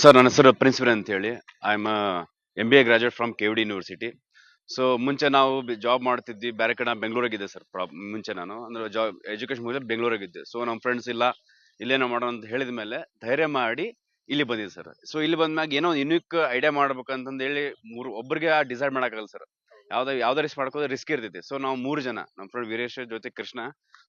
Sir, ನನ್ನ ಹೆಸರು principal ಅಂತ ಹೇಳಿ I am M B A graduate from K D university so ಮುಂಚೆ ನಾವು ಜಾಬ್ ಮಾಡ್ತಿದ್ವಿ. ಬೇರೆ ಕಡೆ ಬೆಂಗಳೂರಾಗಿದ್ದೆ ಸರ್ ಮುಂಚೆ ನಾನು. ಅಂದ್ರೆ ಜಾಬ್ ಎಜುಕೇಶನ್ ಮುಗಿದ ಬೆಂಗಳೂರಾಗಿದ್ದೆ. ಸೊ ನಮ್ಮ ಫ್ರೆಂಡ್ಸ್ ಇಲ್ಲ, ಇಲ್ಲೇನೋ ಮಾಡೋಣ ಅಂತ ಹೇಳಿದ ಮೇಲೆ ಧೈರ್ಯ ಮಾಡಿ ಇಲ್ಲಿ ಬಂದಿದ್ದೆ ಸರ್. ಸೊ ಇಲ್ಲಿ ಬಂದ್ಮ್ಯಾಗ ಏನೋ ಒಂದು ಯುನಿಕ್ ಐಡಿಯಾ ಮಾಡ್ಬೇಕಂತಂದು ಹೇಳಿ ಮೂರು ಒಬ್ಬರಿಗೆ ಡಿಸೈಡ್ ಮಾಡಕ್ಕಾಗಲ್ಲ ಸರ್. ಯಾವ್ದು ಯಾವ್ದು ರಿಸ್ಕ್ ಮಾಡ್ಕೋದ್ರೆ ರಿಸ್ಕ್ ಇರ್ತೈತಿ ಸೊ ನಾವು ಮೂರು ಜನ, ನಮ್ಮ ಫ್ರೆಂಡ್ ವೀರೇಶ್ ಜೊತೆ ಕೃಷ್ಣ.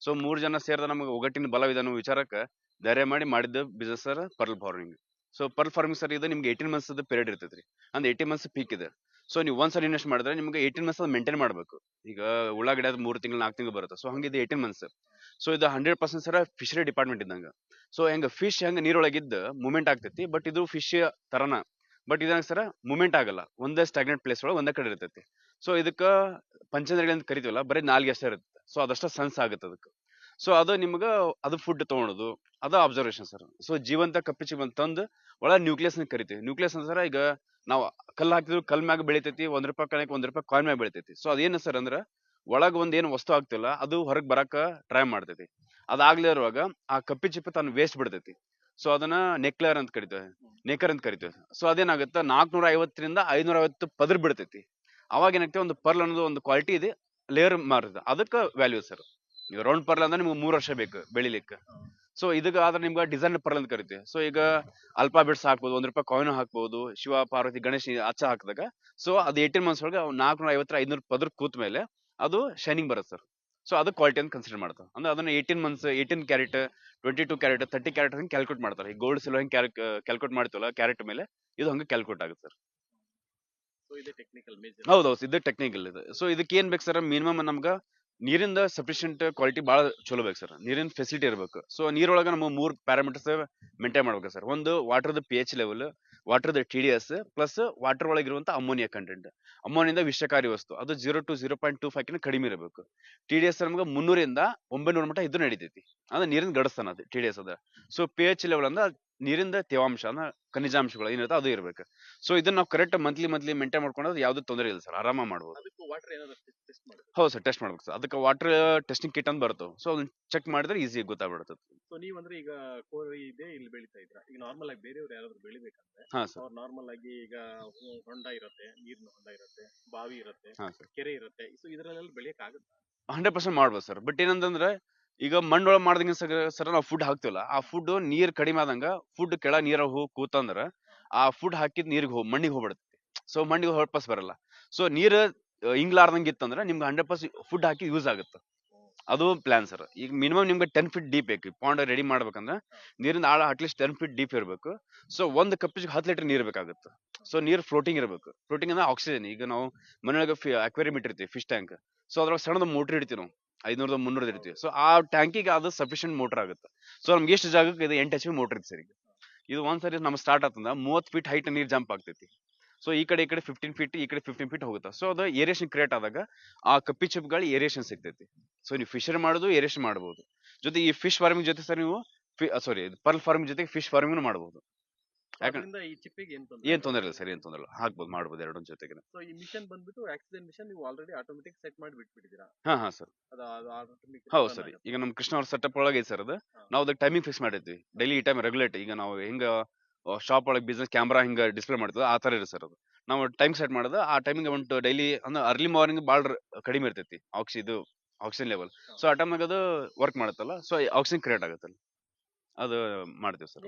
ಸೊ ಮೂರು ಜನ ಸೇರಿದ ನಮಗೆ ಒಗ್ಗಟ್ಟಿನ ಬಲವಿದೆ ಅನ್ನೋ ವಿಚಾರಕ್ಕೆ ಧೈರ್ಯ ಮಾಡಿ ಮಾಡಿದ್ದು business sir pearl farming so pearl farming sir ಇದು ನಿಮ್ಗೆ ಏಯ್ಟೀನ್ ಮಂತ್ಸ್ ಪೀರಿಯಡ್ ಇರ್ತೈತ್ರಿ. ಅಂದ್ರೆ ಏಯ್ಟೀನ್ ಮಂತ್ಸ್ ಪೀಕ್ ಇದೆ. ಸೊ ನೀವು ಒಂದ್ಸಲ ಇನ್ವೆಸ್ಟ್ ಮಾಡಿದ್ರೆ ನಿಮ್ಗೆ ಏಯ್ಟೀನ್ ಮಂತ್ಸ್ ಮೇಂಟೈನ್ ಮಾಡಬೇಕು. ಈಗ ಉಳ್ಳಾಗಡ್ಡೆ ಅದು ಮೂರು ತಿಂಗಳು, ನಾಲ್ಕು ತಿಂಗಳು ಬರುತ್ತೆ. ಸೊ ಹಂಗಿದ್ದು ಏಯ್ಟೀನ್ ಮಂತ್ಸ್ ಸೊ ಇದು hundred percent sir fishery department ಇದ್ದಂಗ. ಸೊ ಹೆಂಗ ಫಿಶ್ ಹೆಂಗ ನೀರೊಳಗಿದ್ದ ಮೂಮೆಂಟ್ ಆಗ್ತೈತಿ ಬಟ್ ಇದು ಫಿಶ್ ತರನ. ಬಟ್ ಇದಂಗ ಸರ ಮೂಮೆಂಟ್ ಆಗಲ್ಲ. ಒಂದೇ ಸ್ಟಾಗ್ನೆಂಟ್ ಪ್ಲೇಸ್ ಒಳಗೆ ಒಂದೇ ಕಡೆ ಇರ್ತೈತಿ. ಸೊ ಇದಕ್ಕ ಪಂಚಂದ್ರಗಳಂತ ಕರಿತೀವಲ್ಲ, ಬರೀ ನಾಲ್ಗೆ ಅಷ್ಟೇ ಇರುತ್ತೆ. ಸೊ ಅದಷ್ಟ ಸನ್ಸ್ ಆಗುತ್ತೆ ಅದಕ್ಕೆ. ಸೊ, ಅದು ನಿಮ್ಗೆ ಅದು ಫುಡ್ ತೊಗೊಳೋದು ಅದು ಅಬ್ಸರ್ವೇಷನ್ ಸರ್ ಸೊ, ಜೀವಂತ ಕಪ್ಪಿ ಬಂದ್ ತಂದು ಒಳ ನ್ಯೂಕ್ಲಿಯಸ್ ಕರಿತೀವಿ. ನ್ಯೂಕ್ಲಿಯಸ್ ಅಂದ್ರೆ ಈಗ ನಾವು ಕಲ್ಲು ಹಾಕಿದ್ರು ಕಲ್ ಮ್ಯಾಗ ಬೆಳಿತೈತಿ, ಒಂದ್ ರೂಪಾಯಿ ಕಣಕ್ ಒಂದ್ ರೂಪಾಯಿ ಕಾಯಿನ್ ಮ್ಯಾಗ ಬೆಳಿತೈತಿ. ಸೊ ಅದೇನ ಸರ್ ಅಂದ್ರ, ಒಳಗ್ ಒಂದ್ ಏನು ವಸ್ತು ಆಗ್ತಿಲ್ಲ, ಅದು ಹೊರಗ್ ಬರಕ ಟ್ರೈ ಮಾಡ್ತೈತಿ. ಅದಾಗ್ಲೇ ಇರುವಾಗ ಆ ಕಪ್ಪಿ ಚಿಪ್ಪಿ ತನ್ನ ವೇಸ್ಟ್ ಬಿಡ್ತೈತಿ. ಸೊ, ಅದನ್ನ ನೆಕ್ಲರ್ ಅಂತ ಕರಿತೇವೆ. ನೆಕರ್ ಅಂತ ಕರಿತೇವೆ. ಸೊ, ಅದೇನಾಗುತ್ತೆ ನಾಲ್ಕನೂರ ಐವತ್ತರಿಂದ ಐನೂರ ಐವತ್ತು ಪದರ್ ಬಿಡ್ತೈತಿ. ಅವಾಗ ಏನಾಗ್ತದೆ ಒಂದು ಪರ್ಲ್ ಅನ್ನೋದು ಒಂದು ಕ್ವಾಲಿಟಿ ಇದೆ ಲೇಯರ್ ಮಾರ್ತದೆ ಅದಕ್ಕೆ ವ್ಯಾಲ್ಯೂ ಸರ್ ಈಗ ರೌಂಡ್ ಪರ್ಲ್ ಅಂದ್ರೆ ನಿಮ್ಗೆ ಮೂರು ವರ್ಷ ಬೇಕು ಬೆಳಿಲಿಕ್ಕೆ. ಸೊ ಇದಕ್ಕೆ ಆದ್ರೆ ನಿಮ್ಗೆ ಡಿಸೈನ್ ಪರ್ಲ್ ಅಂತ ಕರಿತೀವಿ. ಸೊ ಈಗ ಅಲ್ಪಾಬಿಟ್ಸ್ ಹಾಕ್ಬೋದು ಒಂದ್ ರೂಪಾಯಿ ಕಾಯಿನ್ ಹಾಕ್ಬೋದು ಶಿವ ಪಾರ್ವತಿ ಗಣೇಶ್ ಅಚ್ಚ ಹಾಕಿದಾಗ ಸೊ ಅದು ಏಯ್ಟೀನ್ ಮಂತ್ಸ್ ಒಳಗೆ ನಾಲ್ಕುನೂರ ಐವತ್ತರ ಐನೂರು ಪದ್ರ ಕೂತ್ ಮೇಲೆ ಅದು ಶೈನಿಂಗ್ ಬರುತ್ತೆ ಸರ್ ಸೊ ಅದು ಕ್ವಾಲಿಟಿ ಅಂತ ಕನ್ಸಿಡರ್ ಮಾಡ್ತಾರೆ. ಅಂದ್ರೆ ಅದನ್ನ eighteen months eighteen carat twenty two carat thirty carat ಹಂಗೆ ಕ್ಯಾಲ್ಕುಲೇಟ್ ಮಾಡ್ತಾರೆ. ಈ ಗೋಲ್ಡ್ ಸಿಲ್ವರ್ ಹಂಗೆ ಕ್ಯಾಲ್ಕುಲೇಟ್ ಮಾಡ್ತೀವಲ್ಲ ಕ್ಯಾರೆಟ್ ಮೇಲೆ ಇದು ಹಂಗೆ ಕ್ಯಾಲ್ಕುಲೇಟ್ ಆಗುತ್ತೆ ಸರ್ ಸೊ ಇದೆ ಟೆಕ್ನಿಕಲ್ ಮೇಜರ್ ಹೌದೌದು ಇದು ಟೆಕ್ನಿಕಲ್ ಇದು. ಸೊ ಇದಕ್ಕೆ ಏನ್ ಬೇಕು ಸರ್ ಮಿನಿಮಮ್ ನಮ್ಗ ನೀರಿಂದ ಸಫಿಶಿಯಂಟ್ ಕ್ವಾಲಿಟಿ ಭಾಳ ಚಲೋ ಬೇಕು ಸರ್ ನೀರಿನ ಫೆಸಿಲಿಟಿ ಇರಬೇಕು. ಸೊ ನೀರೊಳಗೆ ನಮ್ಮ ಮೂರು ಪ್ಯಾರಾಮೀಟರ್ಸ್ ಮೇಂಟೈನ್ ಮಾಡ್ಬೇಕು ಸರ್ ಒಂದು ವಾಟರ್ದ P H level ವಾಟರ್ದ T D S plus water ಒಳಗಿರುವಂತ ammonia content ಅಮೋನಿಯಿಂದ ವಿಷಕಾರಿ ವಸ್ತು. ಅದು zero to zero point two five ಕಡಿಮೆ ಇರಬೇಕು. ಟಿ ಡಿ ಎಸ್ ನಮ್ಗೆ ಮುನ್ನೂರಿಂದ ಒಂಬೈನೂರ ಮಟ್ಟ ಇದು ನಡೀತೈತಿ. ಅಂದ್ರೆ ನೀರಿನ ಗಡಸ್ತಾನ ಅದು ಟಿ ಡಿ ಎಸ್ ಅದ. ಸೊ ಪಿ ಎಚ್ ಲೆವೆಲ್ ಅಂದ್ರೆ ನೀರಿಂದ ತೇವಾಂಶ ಅಂದ್ರೆ ಖನಿಜಾಂಶಗಳು ಏನಿರುತ್ತೆ ಅದು ಇರ್ಬೇಕು. ಸೊ ಇದನ್ನ ನಾವು ಕರೆಕ್ಟ್ ಮಂತ್ಲಿ ಮಂತ್ಲಿ ಮೇಂಟೈನ್ ಮಾಡ್ಕೊಂಡ್ರೆ ಯಾವ್ದು ತೊಂದರೆ ಇಲ್ಲ ಸರ್ ಆರಾಮ ಮಾಡ್ಬೋದು. ಅದಕ್ಕೂ ವಾಟರ್ ಏನಾದ್ರು ಟೆಸ್ಟ್ ಮಾಡಿ ಹೌದು ಸರ್ ಟೆಸ್ಟ್ ಮಾಡ್ಬೇಕು ಸರ್ ಅದಕ್ಕೆ ವಾಟರ್ ಟೆಸ್ಟಿಂಗ್ ಕಿಟ್ ಅಂತ ಬರುತ್ತೆ ಸೊ ಅದನ್ನ ಚೆಕ್ ಮಾಡಿದ್ರೆ ಈಸಿ ಗೊತ್ತಾಗ್ಬಿಡುತ್ತೆ. ಸೊ ನೀವಂದ್ರೆ ಈಗ ಕೋಳಿ ಇದೆ ಇಲ್ಲಿ ಬೆಳಿತಾ ಇದ್ರ ಈಗ ನಾರ್ಮಲ್ ಆಗಿ ಬೇರೆಯವ್ರು ಯಾರಾದ್ರೂ ಬೆಳಿಬೇಕಂದ್ರೆ ಹಾ ಸರ್ ಅವ್ರು ನಾರ್ಮಲ್ ಆಗಿ ಈಗ ಹೊಂಡ ಇರುತ್ತೆ ನೀರಿನ ಹೊಂಡ ಇರುತ್ತೆ ಬಾವಿ ಇರುತ್ತೆ ಹಾ ಸರ್ ಕೆರೆ ಇರುತ್ತೆ. ಸೊ ಇದ್ರಲ್ಲೆಲ್ಲ ಬೆಳೆಯಕ್ ಆಗುತ್ತೆ ಹಂಡ್ರೆಡ್ ಪರ್ಸೆಂಟ್ ಮಾಡ್ಬೋದು ಸರ್ ಬಟ್ ಏನಂತಂದ್ರೆ ಈಗ ಮಣ್ಣೊಳಗೆ ಮಾಡ್ದಂಗೆ ಸರ ನಾವು ಫುಡ್ ಹಾಕ್ತಿವಲ್ಲ, ಆ ಫುಡ್ ನೀರ್ ಕಡಿಮೆ ಆದಂಗ ಫುಡ್ ಕೆಳ ನೀರ ಹೋಗಿ ಕೂತಂದ್ರ ಆ ಫುಡ್ ಹಾಕಿದ್ ನೀರಿಗೆ ಹೋಗಿ ಮಣ್ಣಿಗೆ ಹೋಗ್ಬಿಡುತ್ತೆ. ಸೊ ಮಣ್ಣಿಗೆ ಹೊರಪಸ್ ಬರಲ್ಲ. ಸೊ ನೀರು ಇಂಗ್ಲಾರ್ದಂಗೆ ಇತ್ತಂದ್ರೆ ನಿಮ್ಗೆ ಹಂಡ್ರೆಡ್ ಪರ್ಸೆಂಟ್ ಫುಡ್ ಹಾಕಿ ಯೂಸ್ ಆಗುತ್ತೆ. ಅದು ಪ್ಲಾನ್ ಸರ್ ಈಗ ಮಿನಿಮಮ್ ನಿಮ್ಗೆ ಟೆನ್ ಫೀಟ್ ಡೀಪ್ ಬೇಕು. ಪಾಂಡ್ ರೆಡಿ ಮಾಡ್ಬೇಕಂದ್ರೆ ನೀರಿನ ಆಳ at least ten feet deep ಇರಬೇಕು. ಸೊ ಒಂದು ಕಪ್ಪಿಗೆ ಹತ್ತು ಲೀಟರ್ ನೀರ್ ಬೇಕಾಗುತ್ತೆ. ಸೊ ನೀರ್ ಫ್ಲೋಟಿಂಗ್ ಇರಬೇಕು. ಫ್ಲೋಟಿಂಗ್ ಅಂದ್ರೆ ಆಕ್ಸಿಜನ್ ಈಗ ನಾವು ಮನೆಯೊಳಗೆ ಅಕ್ವೇರಿಯಂ ಇಟ್ಟಿರ್ತೀವಿ ಫಿಶ್ ಟ್ಯಾಂಕ್ ಸೊ ಅದ್ರೊಳಗೆ ಸಣ್ಣದ ಮೋಟ್ರ್ ಇಡ್ತೀವಿ ನಾವು. ಐನೂರದ ಮುನ್ನೂರದ ಇರ್ತೀವಿ. ಸೊ ಆ ಟ್ಯಾಂಕಿಗೆ ಅದು ಸಫಿಷಿಯಂಟ್ ಮೋಟರ್ ಆಗುತ್ತೆ. ಸೊ ನಮ್ಗೆ ಎಷ್ಟು ಜಾಗಕ್ಕೆ ಇದು? ಎಂಟು ಎಚ್ ಪಿ ಮೋಟರ್ ಇತ್ತು ಇದು ಒಂದ್ ಸರಿ ನಮ್ಗೆ ಸ್ಟಾರ್ಟ್ ಆತಂದ ಮೂವತ್ತು ಫೀಟ್ ಹೈಟ್ ನೀರು ಜಂಪ್ ಆಗ್ತೈತಿ. ಸೊ ಈ ಕಡೆ ಈ ಕಡೆ ಫಿಫ್ಟೀನ್ ಫೀಟ್ ಈ ಕಡೆ ಫಿಫ್ಟೀನ್ ಫೀಟ್ ಹೋಗುತ್ತೆ. ಸೊ ಅದು ಏರಿಯೇಷನ್ ಕ್ರಿಯೇಟ್ ಆದಾಗ ಆ ಕಪ್ಪಿ ಚಿಪ್ಗಳು ಏರಿಯೇಷನ್ ಸಿಗ್ತೈತಿ. ಸೊ ನೀವು ಫಿಶರ್ ಮಾಡೋದು ಏರಿಯೇಷನ್ ಮಾಡಬಹುದು ಜೊತೆ ಈ ಫಿಶ್ ಫಾರ್ಮಿಂಗ್ ಜೊತೆ ಸರ್ ನೀವು ಸಾರಿ ಪರ್ಲ್ ಫಾರ್ಮಿಂಗ್ ಜೊತೆಗೆ ಫಿಶ್ ಫಾರ್ಮಿಂಗ್ ಯಾಕಂದ್ರೆ- ಅದರಿಂದ ಈ ಚಿಪ್ಪಿಗೆ ಏನ್ ತೊಂದ್ರೆ ಏನ್ ತೊಂದರೆ ಇಲ್ಲ ಸರ್ ಏನ್ ತೊಂದರೆ ಇಲ್ಲ. ಹಾಕ್ಬೋದು ಮಾಡ್ಬೋದು ಎರಡೊಂದ್ ಜೊತೆಗೆ ಸೊ ಈ ಮಿಷನ್ ಬಂದ್ಬಿಟ್ಟು ಆಕ್ಸಿಜನ್ ಮಿಷನ್ ನೀವು ಆಲ್ರೆಡಿ ಆಟೋಮೆಟಿಕ್ ಸೆಟ್ ಮಾಡಿ ಬಿಟ್ಬಿಟ್ಟಿದ್ದೀರಾ? ಹಾ ಹಾ ಸರ್. ಅದು ಹೌದು ಸರಿ. ಈಗ ನಮ್ ಕೃಷ್ಣ ಅವ್ರ ಸೆಟಪ್ ಒಳಗೆ ಸರ್ ಅದು. ನಾವು ಅದಕ್ಕೆ ಟೈಮಿಂಗ್ ಫಿಕ್ಸ್ ಮಾಡಿದ್ವಿ. ಡೈಲಿ ಈ ಟೈಮ್ ರೆಗ್ಯುಲೇಟ್ ಈಗ ನಾವು ಹೆಂಗ ಶಾಪ್ ಒಳಗೆ ಬಿಸ್ನೆಸ್ ಕ್ಯಾಮ್ರಾ ಹಿಂಗ ಡಿಸ್ಪ್ಲೇ ಮಾಡ್ತಿದ್ರು ಆ ತರ ಇರುತ್ತೆ ಸರ್ ಅದು. ನಾವು ಟೈಮ್ ಸೆಟ್ ಮಾಡೋದು ಆ ಟೈಮಿಂಗ್ ಒಂದು ಡೈಲಿ ಅಂದ್ರೆ ಅರ್ಲಿ ಮಾರ್ನಿಂಗ್ ಭಾಳ ಕಡಿಮೆ ಇರ್ತೈತಿ. ಆಕ್ಸಿ ಇದು ಆಕ್ಸಿಜನ್ ಲೆವೆಲ್ ಸೊ ಆ ಟೈಮ್ನಾಗ ಅದು ವರ್ಕ್ ಮಾಡುತ್ತಲ್ಲ. ಸೊ ಆಕ್ಸಿಜನ್ ಕ್ರಿಯೇಟ್ ಆಗುತ್ತಲ್ಲ. ಅದು ಮಾಡ್ತೀವಿ sir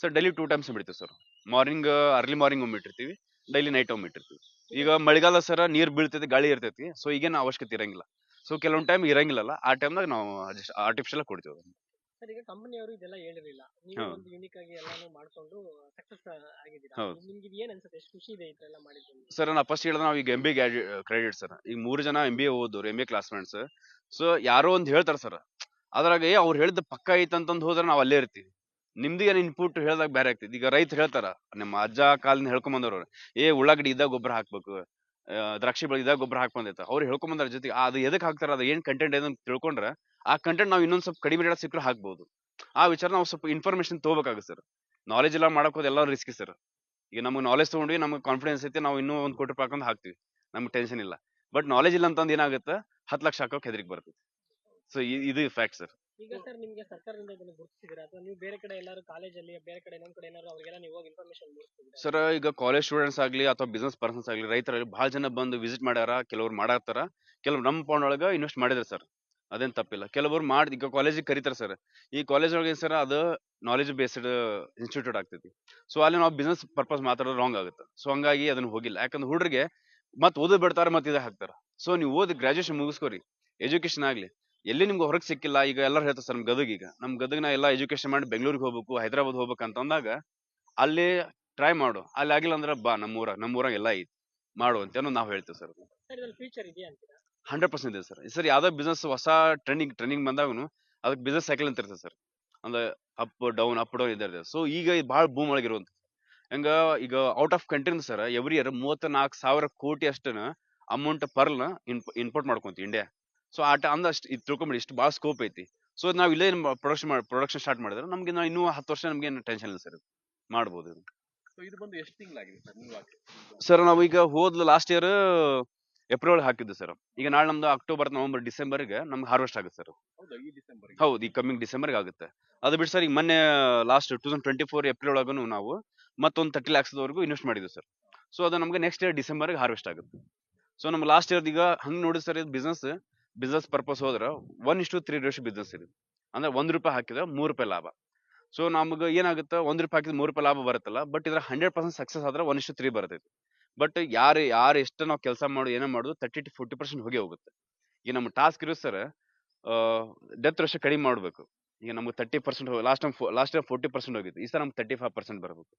sir daily two times ಬಿಡ್ತೀವಿ ಸರ್ ಮಾರ್ನಿಂಗ್ ಅರ್ಲಿ ಮಾರ್ನಿಂಗ್ ಒಮ್ಮೆ ಇಟ್ಟಿರ್ತೀವಿ. ಡೈಲಿ ನೈಟ್ ಒಮ್ಮೆ ಇಟ್ಟಿರ್ತೀವಿ. ಈಗ ಮಳೆಗಾಲ ಸರ ನೀರ್ ಬೀಳ್ತೈತಿ ಗಾಳಿ ಇರ್ತೈತಿ. ಸೊ ಈಗೇನು ಅವಶ್ಯಕತೆ ಇರಂಗಿಲ್ಲ. ಸೊ ಕೆಲವೊಂದು ಟೈಮ್ ಇರಂಗಿಲ್ಲಲ್ಲ ಆ ಟೈಮ್ನಾಗ ನಾವು ಆರ್ಟಿಫಿಷಿಯಲ್ ಕೊಡ್ತೀವಿ ಅದನ್ನ. ಸರ್ ಈಗ ಕಂಪನಿಯವರು ಇದೆಲ್ಲ ಹೇಳಿರಲಿಲ್ಲ. ನೀವು. ಒಂದು ಯೂನಿಕ್ ಆಗಿ ಎಲ್ಲಾನು ಮಾಡ್ಕೊಂಡು ಸಕ್ಸಸ್ ಆಗಿದ್ದೀರಾ. ನಿಮ್ಗೆ ಇದು ಏನ್ ಅನ್ಸುತ್ತೆ? ಎಷ್ಟು ಖುಷಿ ಇದೆ ಮಾಡಿದ್ದು ಸರ್ ನಾ ಫಸ್ಟ್ ಹೇಳಿದ ನಾವು ಈಗ ಎಂ ಬಿ ಕ್ರೆಡಿಟ್ ಸರ್ ಈಗ ಮೂರು ಜನ ಎಂ ಬಿ ಎ ಓದೋರು ಎಂ ಬಿ ಕ್ಲಾಸ್ಮೇಟ್ಸ್ ಸೊ ಯಾರೋ ಒಂದ್ ಹೇಳ್ತಾರ ಸರ್ ಅದ್ರಾಗ ಅವ್ರು ಹೇಳಿದ ಪಕ್ಕ ಐತಂತಂದು ಅಂತಂದ್ ಹೋದ್ರೆ ನಾವ್ ಅಲ್ಲೇ ಇರ್ತೀವಿ. ನಿಮ್ದು ಏನ್ ಇನ್ಪುಟ್ ಹೇಳ್ದಾಗ ಬೇರೆ ಆಗ್ತೈತಿ. ಈಗ ರೈತ ಹೇಳ್ತಾರ, ನಮ್ಮ ಅಜ್ಜ ಕಾಲಿನ ಹೇಳ್ಕೊಂಬಂದವ್ರು ಏ, ಉಳ್ಳಾಗಡ್ಡಿ ಇದ್ದಾಗ ಗೊಬ್ಬರ ಹಾಕ್ಬೇಕು ದ್ರಾಕ್ಷಿ ಬೆಳೆ ಇದ್ದಾಗ ಗೊಬ್ಬರ ಹಾಕ್ ಬಂದೈತ ಅವ್ರು ಹೇಳ್ಕೊಂಬಂದ್ರ ಬಂದಾರ ಜೊತೆಗೆ, ಅದು ಎದಕ್ ಹಾಕ್ತಾರ, ಅದು ಏನ್ ಕಂಟೆಂಟ್ ಏನಂತ ತಿಳ್ಕೊಂಡ್ರ, ಆ ಕಂಟೆಂಟ್ ನಾವು ಇನ್ನೊಂದು ಸ್ವಲ್ಪ ಕಡಿಮೆ ರೇಟ್ ಸಿಕ್ಕರೆ ಹಾಕ್ಬಹುದು ಆ ವಿಚಾರ ನಾವು ಸ್ವಲ್ಪ ಇನ್ಫಾರ್ಮೇಶನ್ ತಗೋಬೇಕಾಗುತ್ತೆ ಸರ್. ನಾಲೆಜ್ ಎಲ್ಲ ಮಾಡಕ್ ಹೋದ್ ಎಲ್ಲ ರಿಸ್ಕ್ ಸರ್. ಈಗ ನಮ್ಗೆ ನಾಲೆಜ್ ತಗೊಂಡ್ವಿ, ನಮ್ಗೆ ಕಾನ್ಫಿಡೆನ್ಸ್ ಐತಿ, ನಾವು ಇನ್ನೂ ಒಂದು ಕೋಟಿ ರೂಪಾಯಿ ಹಾಕೊಂಡ್ ಹಾಕ್ತಿವಿ. ನಮ್ಗೆ ಟೆನ್ಷನ್ ಇಲ್ಲ. ಬಟ್ ನಾಲೆಜ್ ಇಲ್ಲ ಅಂತಂದ್ ಏನಾಗುತ್ತೆ? ಹತ್ತು ಲಕ್ಷ ಹಾಕೋಕೆ ಹೆದರಿಕೆ ಬರ್ತೈತಿ. ಸೊ ಇದು ಫ್ಯಾಕ್ಟ್ ಸರ್. ಈಗ ಸರ್ ನಿಮ್ಗೆ ಸರ್ಕಾರದಿಂದ ಇದನ್ನು ಗುರುತಿಸಿದ್ದೀರಾ? ಅಥವಾ ನೀವು ಬೇರೆ ಕಡೆ ಎಲ್ಲಾರು ಕಾಲೇಜಲ್ಲಿ ಬೇರೆ ಕಡೆ ಇನ್ನೊಂದ್ ಕಡೆ ಏನಾದ್ರು ಅವ್ರಿಗೆಲ್ಲ ನೀವು ಹೋಗಿ ಇನ್ಫಾರ್ಮೇಶನ್ ಸರ್ ಈಗ ಕಾಲೇಜ್ ಸ್ಟೂಡೆಂಟ್ಸ್ ಆಗಲಿ ಅಥವಾ ಬಿಸ್ನೆಸ್ ಪರ್ಸನ್ಸ್ ಆಗಲಿ, ರೈತರಲ್ಲಿ ಭಾಳ ಜನ ಬಂದು ವಿಸಿಟ್ ಮಾಡ್ಯಾರ, ಕೆಲವ್ರು ಮಾಡಾತ್ತಾರ. ಕೆಲವ್ರು ನಮ್ಮ ಪೌಂಡ್ ಒಳಗೆ ಇನ್ವೆಸ್ಟ್ ಮಾಡಿದ್ರು ಸರ್ ಅದೇನು ತಪ್ಪಿಲ್ಲ. ಕೆಲವರು ಮಾಡಿ, ಈಗ ಕಾಲೇಜಿಗೆ ಕರೀತಾರೆ ಸರ್ ಈ ಕಾಲೇಜ್ ಒಳಗೆ ಸರ್ ಅದು ನಾಲೆಜ್ ಬೇಸ್ಡ್ ಇನ್ಸ್ಟಿಟ್ಯೂಟ್ ಆಗ್ತೈತಿ. ಸೊ ಅಲ್ಲಿ ನಾವು ಬಿಸ್ನೆಸ್ ಪರ್ಪಸ್ ಮಾತಾಡೋದು ರಾಂಗ್ ಆಗುತ್ತೆ. ಸೊ ಹಂಗಾಗಿ ಅದನ್ನ ಹೋಗಿಲ್ಲ. ಯಾಕಂದ್ರೆ ಹುಡುಗರಿಗೆ ಮತ್ತೆ ಓದೋದು ಬಿಡ್ತಾರೆ ಮತ್ತೆ ಇದು ಹಾಕ್ತಾರೆ. ಸೊ ನೀವು ಓದಿ ಗ್ರಾಜುಯೇಷನ್ ಮುಗಿಸ್ಕೋರಿ. ಎಜುಕೇಶನ್ ಆಗಲಿ. ಎಲ್ಲಿ ನಿಮ್ಗೆ ಹೊರಗೆ ಸಿಕ್ಕಿಲ್ಲ ಈಗ ಎಲ್ಲರೂ ಹೇಳ್ತಾರೆ ಸರ್ ನಮ್ಮ ಗದಗ ಈಗ. ನಮ್ಮ ಗದಗನ ಎಲ್ಲ ಎಜುಕೇಶನ್ ಮಾಡಿ ಬೆಂಗಳೂರಿಗೆ ಹೋಗ್ಬೇಕು ಹೈದರಾಬಾದ್ ಹೋಗ್ಬೇಕು ಅಂತ ಅಂದಾಗ ಅಲ್ಲಿ ಟ್ರೈ ಮಾಡು. ಅಲ್ಲಿ ಆಗಿಲ್ಲ ಅಂದ್ರೆ ಬಾ ನಮ್ಮೂರ ನಮ್ಮೂರಾಗ ಎಲ್ಲ ಐತಿ. ಮಾಡು ಅಂತ ನಾವು ಹೇಳ್ತೀವಿ ಸರ್ ಹಂಡ್ರೆಡ್ ಪರ್ಸೆಂಟ್ ಇದೆ ಸರ್. ಸರ್ ಯಾವ್ದೋ ಬಿಸ್ನೆಸ್ ಹೊಸ ಟ್ರೆಂಡಿಂಗ್ ಟ್ರೆಂಡಿಂಗ್ ಬಂದಾಗನು ಅದಕ್ಕೆ ಬಿಸ್ನೆಸ್ ಸೈಕಲ್ ಅಂತ ಇರ್ತದೆ ಸರ್. ಅಂದ್ರೆ ಅಪ್ ಡೌನ್ ಅಪ್ ಡೌನ್ ಇದೆ ಸೊ ಈಗ ಭಾಳ ಬೂಮ್ ಒಳಗಿರುವಂತ. ಹಂಗ ಈಗ ಔಟ್ ಆಫ್ ಕಂಟ್ರಿನ ಸರ್ ಎವ್ರಿ ಇಯರ್ ಮೂವತ್ತ ನಾಲ್ಕು ಸಾವಿರ ಕೋಟಿ ಅಷ್ಟನ್ನ ಅಮೌಂಟ್ ಪರ್ಲ್ನ ಇಂಪೋರ್ಟ್ ಮಾಡ್ಕೊಂತೀವಿ ಇಂಡಿಯಾ ಸೊ ಆಟ ಅಂದ್ರೆ ಅಷ್ಟು ಇದು ತಿಳ್ಕೊಂಬಿಡಿ ಇಷ್ಟು ಭಾಳ ಸ್ಕೋಪ್ ಐತಿ. ಸೊ ನಾವು ಇಲ್ಲೇ ಪ್ರೊಡಕ್ಷನ್ ಮಾಡಿ ಪ್ರೊಡಕ್ಷನ್ ಸ್ಟಾರ್ಟ್ ಮಾಡಿದ್ರೆ ನಮ್ಗೆ ನಾವು ಇನ್ನೂ ಹತ್ತು ವರ್ಷ ನಮ್ಗೆ ಏನು ಟೆನ್ಷನ್ ಇಲ್ಲ ಸರ್ ಮಾಡ್ಬೋದು ಇದು ಇದು ಬಂದು ಎಷ್ಟು ತಿಂಗಳಾಗಿದೆ ಸರ್ ನೀವು ಸರ್ ನಾವು ಈಗ ಹೋದ್ ಲಾಸ್ಟ್ ಇಯರ್ ಏಪ್ರಿಲ್ ಒಳಗೆ ಹಾಕಿದ್ದು ಸರ್. ಈಗ ನಾಳೆ ನಮ್ದು ಅಕ್ಟೋಬರ್ ನವೆಂಬರ್ ಡಿಸೆಂಬರ್ಗೆ ನಮ್ಗೆ ಹಾರ್ವೆಸ್ಟ್ ಆಗುತ್ತೆ ಸರ್. ಹೌದಾ ಈ ಡಿಸೆಂಬರ್ ಹೌದು ಈ ಕಮ್ಮಿಂಗ್ ಡಿಸೆಂಬರ್ಗೆ ಆಗುತ್ತೆ. ಅದು ಬಿಟ್ಟು ಸರ್ ಈಗ ಮೊನ್ನೆ last two thousand twenty four April ಒಳಗೂ ನಾವು ಮತ್ತೊಂದು ತರ್ಟಿ ಲ್ಯಾಕ್ಸ್ವರೆಗೂ ಇನ್ವೆಸ್ಟ್ ಮಾಡಿದ್ವಿ ಸರ್. ಸೊ ಅದು ನಮಗೆ ನೆಕ್ಸ್ಟ್ ಇಯರ್ ಡಿಸೆಂಬರ್ಗೆ ಹಾರ್ವೆಸ್ಟ್ ಆಗುತ್ತೆ. ಸೊ ನಮ್ಮ ಲಾಸ್ಟ್ ಇಯರ್ ಈಗ ಹಂಗೆ ನೋಡಿ ಸರ್ ಇದು ಬಿಸ್ನೆಸ್ ಬಿಸ್ನೆಸ್ ಪರ್ಪಸ್ ಹೋದ್ರೆ ಒನ್ ಇಷ್ಟು ತ್ರೀ ರೇಷ್ ಬಿಸ್ನೆಸ್ ಇದೆ ಅಂದ್ರೆ ಒಂದು ರೂಪಾಯಿ ಹಾಕಿದ್ರೆ ಮೂರು ರೂಪಾಯಿ ಲಾಭ. ಸೊ ನಮ್ಗೆ ಏನಾಗುತ್ತೆ ಒಂದು ರೂಪಾಯಿ ಹಾಕಿದ್ರೆ ಮೂರು ರೂಪಾಯಿ ಲಾಭ ಬರುತ್ತಲ್ಲ ಬಟ್ ಇದ್ರ ಹಂಡ್ರೆಡ್ ಪರ್ಸೆಂಟ್ ಸಕ್ಸಸ್ ಆದ್ರೆ ಒನ್ ಇಷ್ಟು ತ್ರೀ ಬರ್ತೈತಿ. ಬಟ್ ಯಾರು ಯಾರು ಎಷ್ಟು ನಾವು ಕೆಲಸ ಮಾಡೋದು ಏನೇ ಮಾಡೋದು ತರ್ಟಿ ಟು ಫೋರ್ಟಿ ಪರ್ಸೆಂಟ್ ಹೋಗಿ ಹೋಗುತ್ತೆ. ಈಗ ನಮ್ಮ ಟಾಸ್ಕ್ ಇರೋ ಸರ್ ಡೆತ್ ವರ್ಷ ಕಡಿಮೆ ಮಾಡಬೇಕು. ಈಗ ನಮ್ಗೆ thirty percent last time last time forty percent ಹೋಗಿತ್ತು ಈ ಸಲ ನಮ್ಗೆ ತರ್ಟಿ ಫೈವ್ ಪರ್ಸೆಂಟ್ ಬರಬೇಕು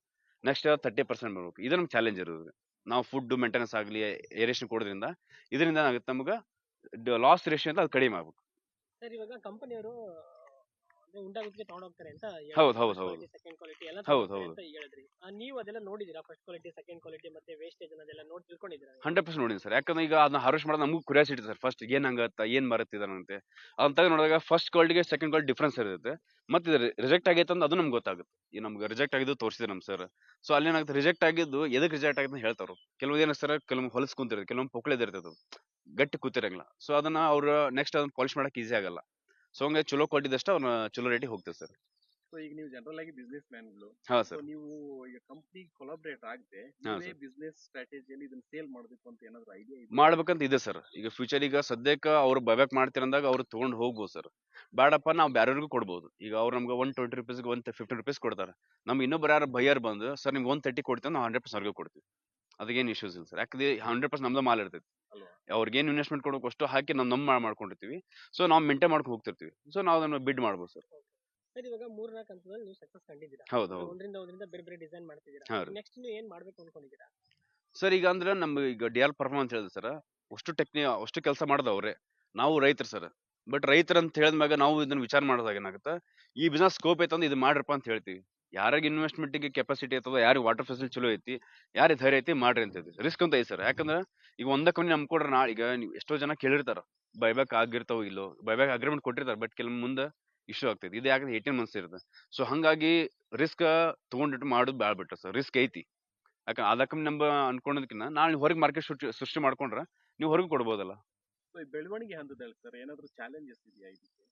ನೆಕ್ಸ್ಟ್ ತರ್ಟಿ ಪರ್ಸೆಂಟ್ ಬರಬೇಕು. ಇದು ನಮ್ಗೆ ಚಾಲೆಂಜ್ ಇರೋದು. ನಾವು ಫುಡ್ ಮೇಂಟೆನೆನ್ಸ್ ಆಗಲಿ ಏರೇಷನ್ ಕೊಡೋದ್ರಿಂದ, ಇದರಿಂದ ಏನಾಗುತ್ತೆ ನಮ್ಗೆ ಲಾಸ್ ರೇಷಿಯೋ ಅಂತ ಅದು ಕಡಿಮೆ ಆಗ್ಬೇಕು. ಸರ್ ಇವಾಗ ಕಂಪನಿಯವರು ಅಂದ್ರೆ ಉಂಡಾಗುತ್ತಿಗೆ ತಗೊಂಡೋಗ್ತಾರೆ ಅಂತ ಹೌದು, ಹೌದು, ಹೌದು. ಸೆಕೆಂಡ್ ಕ್ವಾಲಿಟಿ ಎಲ್ಲ ಹೌದು, ಹೌದು. ಅಂತ ಹೇಳಿದ್ರಿ. ನೀವು ಅದೆಲ್ಲ ನೋಡಿದೀರಾ ಫಸ್ಟ್ ಕ್ವಾಲಿಟಿ ಸೆಕೆಂಡ್ ಕ್ವಾಲಿಟಿ ಮತ್ತೆ ವೇಸ್ಟೇಜ್ ಅನ್ನೋದೆಲ್ಲ ನೋಡಿ ತಿಳ್ಕೊಂಡಿದ್ದೀರಾ ಹಂಡ್ರೆಡ್ ಪರ್ಸೆಂಟ್ ನೋಡಿನಿ ಸರ್. ಯಾಕಂದ್ರೆ ಈಗ ಅದನ್ನ ಹಾರ್ವೆಸ್ಟ್ ಮಾಡೋದು ನಮಗೂ ಕ್ಯೂರಿಯಾಸಿಟಿ ಸರ್. ಫಸ್ಟ್ ಏನ್ ಹಂಗತ್ತ ಏನ್ ಬರುತ್ತಿದಾರಂತೆ ಅಂತ ನೋಡಿದಾಗ ಫಸ್ಟ್ ಕ್ವಾಲಿಟಿಗೆ ಸೆಕೆಂಡ್ ಕ್ವಾಲಿಟಿ ಡಿಫ್ರೆನ್ಸ್ ಇರುತ್ತೆ. ಮತ್ತೆ ಇದು ರಿಜೆಕ್ಟ್ ಆಗೈತೆ ಅಂತ ಅದು ನಮ್ಗೆ ಗೊತ್ತಾಗುತ್ತೆ. ಈ ನಮ್ಗೆ ರಿಜೆಕ್ಟ್ ಆಗಿದ್ದು ತೋರಿಸಿದೆ ನಮ್ ಸರ್ ಸೊ ಅಲ್ಲಿ ಏನಾಗುತ್ತೆ ರಿಜೆಕ್ಟ್ ಆಗಿದ್ದು ಎದಕ್ಕೆ ರಿಜೆಕ್ಟ್ ಆಗಿದ್ದು ಅಂತ ಕೆಲವೊಂದ್ ಕೆಲವು ಏನು ಸರ್? ಕೆಲವೊಮ್ಮೆ ಹೊಲಸ್ ಕುಂತಿರುತ್ತೆ ಕೆಲವೊಮ್ಮೆ ಪೊಕ್ಳೆದಿರ್ತದೆ ಅದು. ಗಟ್ಟಿ ಕೂತಿರಂಗಿಲ್ಲ. ಸೊ ಅದನ್ನ ಅವ್ರು ನೆಕ್ಸ್ಟ್ ಅದನ್ನ ಪಾಲಿಶ್ ಮಾಡಕ್ ಈಸಿ ಆಗಲ್ಲ. ಸೊ ಹಂಗೆ ಚಲೋ ಕ್ವಾಲಿಟಿದಷ್ಟು ಅವ್ನ ಚಲೋ ರೇಟಿಗೆ ಹೋಗ್ತದೆ ಸರ್ ಸೊ ಈಗ ನೀವು ಜನರಲ್ ಆಗಿ ಬಿಸ್ನೆಸ್ ಮ್ಯಾನ್ಗಳು ಹಾ ಸರ್ ನೀವು ಈಗ ಕಂಪ್ನಿ ಕೊಲಾಬ್ರೇಟ್ ಆಗದೆ ಹಾ, sir. ಬಿಸ್ನೆಸ್ ಸ್ಟ್ರಾಟಜಿಯಲ್ಲಿ ಇದನ್ನ ಸೇಲ್ ಮಾಡಬೇಕು ಅಂತ ಏನಾದ್ರು ಐಡಿಯಾ ಇದೆ ಮಾಡ್ಬೇಕಂತ ಇದೆ ಸರ್ ಈಗ ಫ್ಯೂಚರ್ ಈಗ ಸದ್ಯಕ್ಕೆ ಅವ್ರು ಬೈಬ್ಯಾಕ್ ಮಾಡ್ತಿರಂದಾಗ ಅವ್ರು ತಗೊಂಡ್ ಹೋಗ್ಬೋದು ಸರ್ ಬೇಡಪ್ಪ ನಾವು ಬೇರೆಯವ್ರಿಗೂ ಕೊಡ್ಬೋದು. ಈಗ ಅವ್ರು ನಮ್ಗೆ ಒನ್ ಟ್ವೆಂಟಿ ರುಪೀಸ್ಗೆ ಒನ್ ಫಿಫ್ಟಿ ರುಪೀಸ್ ಕೊಡ್ತಾರೆ. ನಮ್ಗೆ ಇನ್ನೊಬ್ರು ಯಾರು ಬೈಯರ್ ಬಂದು ಸರ್ ನಿಮ್ಗೆ ಒನ್ ತರ್ಟಿ ಕೊಡ್ತೀವಿ ನಾವು ಹಂಡ್ರೆಡ್ ಪರ್ಸೆಂಟ್ ಅವ್ರಿಗೆ ಕೊಡ್ತೀವಿ. ಅದಕ್ಕೇನು ಇಶ್ಯೂಸ್ ಇಲ್ಲ ಸರ್ ಯಾಕಂದ್ರೆ ಹಂಡ್ರೆಡ್ ಪರ್ಸೆಂಟ್ ನಮ್ದು ಮಾಲ್ ಇರ್ತೈತಿ? ಅವ್ರಿಗೇನು ಇನ್ವೆಸ್ಟ್ಮೆಂಟ್ ಕೊಡೋಕೆ ಅಷ್ಟು ಹಾಕಿ ನಾವು ನಮ್ಮ ಮಾಡ್ಕೊಂಡಿರ್ತೀವಿ. ಸೊ ನಾವು ಮೇಂಟೈನ್ ಮಾಡ್ಕೊಂಡು ಹೋಗ್ತಿರ್ತೀವಿ. ಸೊ ನಾವು ಅದನ್ನು ಬಿಡ್ ಮಾಡ್ಬೋದು ಸರ್. ಸರ್ ಇವಾಗ ಮೂರ್ನಾಲ್ಕು ಹಂತದಲ್ಲಿ ನೀವು ಸಕ್ಸಸ್ ಕಂಡಿದ್ದೀರಾ? ಹೌದು ಹೌದು ಒಂದರಿಂದ ಒಂದರಿಂದ ಬೇರೆ ಬೇರೆ ಡಿಸೈನ್ ಮಾಡ್ತಿದ್ದೀರಾ? ಹಾ ನೆಕ್ಸ್ಟ್ ನೀವು ಏನ್ ಮಾಡ್ಬೇಕು ಅನ್ಕೊಂಡಿದ್ದೀರಾ? ಸರ್ ಈಗ ಅಂದ್ರೆ ನಮ್ಗೆ ಈಗ ಡಿ ಆರ್ ಪರ್ಫಾರ್ಮೆನ್ಸ್ ಹೇಳಿದೆ ಸರ್. ಅಷ್ಟು ಟೆಕ್ನಿ ಅಷ್ಟು ಕೆಲಸ ಮಾಡ್ದ ಅವ್ರೆ ನಾವು ರೈತರು ಸರ್. ಬಟ್ ರೈತರು ಅಂತ ಹೇಳಿದ್ಮ್ಯಾಗ ನಾವು ಇದನ್ನ ವಿಚಾರ ಮಾಡಿದಾಗ ಏನಾಗುತ್ತೆ? ಈ ಬಿಸ್ನೆಸ್ ಸ್ಕೋಪ್ ಐತಂದ್ರೆ ಇದು ಮಾಡ್ರಪ್ಪ ಅಂತ ಹೇಳ್ತೀವಿ. ಯಾರಿಗೆ ಇನ್ವೆಸ್ಟ್ಮೆಂಟಿಗೆ ಕೆಪಾಸಿಟಿ ಐತದ ಯಾರಿಗೆ ವಾಟರ್ ಫೆಸಿಲಿಟಿ ಚಲೋ ಐತಿ, ಯಾರಿಗೆ ಧೈರ್ಯ ಐತಿ ಮಾಡ್ರಿ ಅಂತ ರಿಸ್ಕ್ ಅಂತ ಐತಿ ಸರ್ ಯಾಕಂದ್ರೆ ಈಗ ಒಂದ ಕಂಪ್ನಿ ನಂಬ್ಕೊಡ್ರೆ ನಾ ಈಗ ನೀವು ಎಷ್ಟೋ ಜನ ಕೇಳಿರ್ತಾರ ಬೈಬ್ಯಾಕ್ ಆಗಿರ್ತಾವ ಇಲ್ಲೋ ಬೈಬ್ಯಾಕ್ ಅಗ್ರಿಮೆಂಟ್ ಕೊಟ್ಟಿರ್ತಾರೆ ಬಟ್ ಕೆಲವು ಮುಂದೆ ಇಶ್ಯೂ ಆಗ್ತೈತಿ. ಇದು ಯಾಕಂದ್ರೆ ಏಯ್ಟೀನ್ ಮಂತ್ಸ್ ಇರುತ್ತೆ ಸೊ ಹಂಗಾಗಿ ರಿಸ್ಕ್ ತಗೊಂಡಿಟ್ಟು ಮಾಡೋದು ಬ್ಯಾಡ ಬಿಟ್ಟ ಸರ್ ರಿಸ್ಕ್ ಐತಿ. ಯಾಕಂದ್ರೆ ಅದ ಕಂಪ್ನಿ ನಂಬ ಅನ್ಕೊಂಡೋದಕ್ಕಿಂತ ನಾಳೆ ಹೊರಗೆ ಮಾರ್ಕೆಟ್ ಸೃಷ್ಟಿ ಸೃಷ್ಟಿ ಮಾಡ್ಕೊಂಡ್ರೆ ನೀವು ಹೊರಗೆ ಕೊಡ್ಬೋದಲ್ಲ. ಬೆಳವಣಿಗೆ ಹಂತದಲ್ಲಿ ಸರ್ ಏನಾದ್ರು ಚಾಲೆಂಜಸ್ ಇದೆಯಾ ಇದಕ್ಕೆ?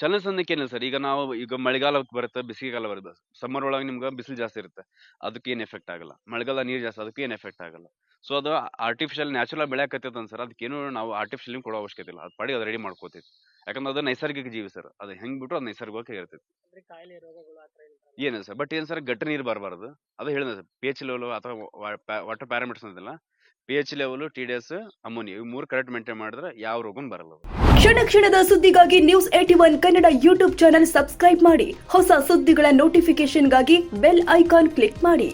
ಚಲನ್ಸ್ ಅನ್ನಕ್ಕೆ ಏನಿಲ್ಲ ಸರ್. ಈಗ ನಾವು ಈಗ ಮಳೆಗಾಲ ಬರುತ್ತೆ ಬಿಸಿಗೆಗಾಲ ಬರುತ್ತೆ. ಸಮ್ಮರ್ ಒಳಗೆ ನಿಮ್ಗೆ ಬಿಸಿಲು ಜಾಸ್ತಿ ಇರುತ್ತೆ. ಅದಕ್ಕೆ ಏನು ಎಫೆಕ್ಟ್ ಆಗಲ್ಲ. ಮಳೆಗಾಲ ನೀರು ಜಾಸ್ತಿ ಅದಕ್ಕೆ ಏನು ಎಫೆಕ್ಟ್ ಆಗಲ್ಲ. ಸೊ ಅದು ಆರ್ಟಿಫಿಷಿಯಲ್ ನ್ಯಾಚುರಲ್ ಬೆಳೆಯಕತ್ತೈತೆ ಸರ್. ಅದಕ್ಕೇನು ನಾವು ಆರ್ಟಿಫಿಷಿಯಲ್ ಕೊಡೋ ಅವಶ್ಯಕತೆ ಇಲ್ಲ. ಅದು ಪಾಡಿ ಅದು ರೆಡಿ ಮಾಡ್ಕೋತೈತಿ. ಯಾಕಂದ್ರೆ ಅದು ನೈಸರ್ಗಿಕ ಜೀವಿ ಸರ್. ಅದು ಹೆಂಗ್ ಬಿಟ್ಟು ಅದು ನೈಸರ್ಗಿಕವಾಗಿ ಇರ್ತೈತಿ. ಏನಿಲ್ಲ ಸರ್. ಬಟ್ ಏನು ಸರ್ ಗಟ್ಟಿ ನೀರು ಬರಬಾರ್ದು. ಅದು ಹೇಳಿದೆ ಸರ್. ಪೇಚ್ ಲೆವೆಲ್ ಅಥವಾ ವಾಟರ್ ಪ್ಯಾರಾಮೀಟರ್ಸ್ ಅಂತಿಲ್ಲ. P H level T D ammonia ಇವು ಮೂರು ಕರೆಕ್ಟ್ ಮೇಂಟೈನ್ ಮಾಡಿದ್ರೆ ಯಾವ ರೋಗನ್ ಬರಲ್ಲ ಕ್ಷಣ ಕ್ಷಣದ ಸುದ್ದಿಗಾಗಿ news eighty one Kannada YouTube channel subscribe ಮಾಡಿ. ಹೊಸ ಸುದ್ದಿಗಳ ನೋಟಿಫಿಕೇಶನ್ಗಾಗಿ ಬೆಲ್ ಐಕಾನ್ ಕ್ಲಿಕ್ ಮಾಡಿ.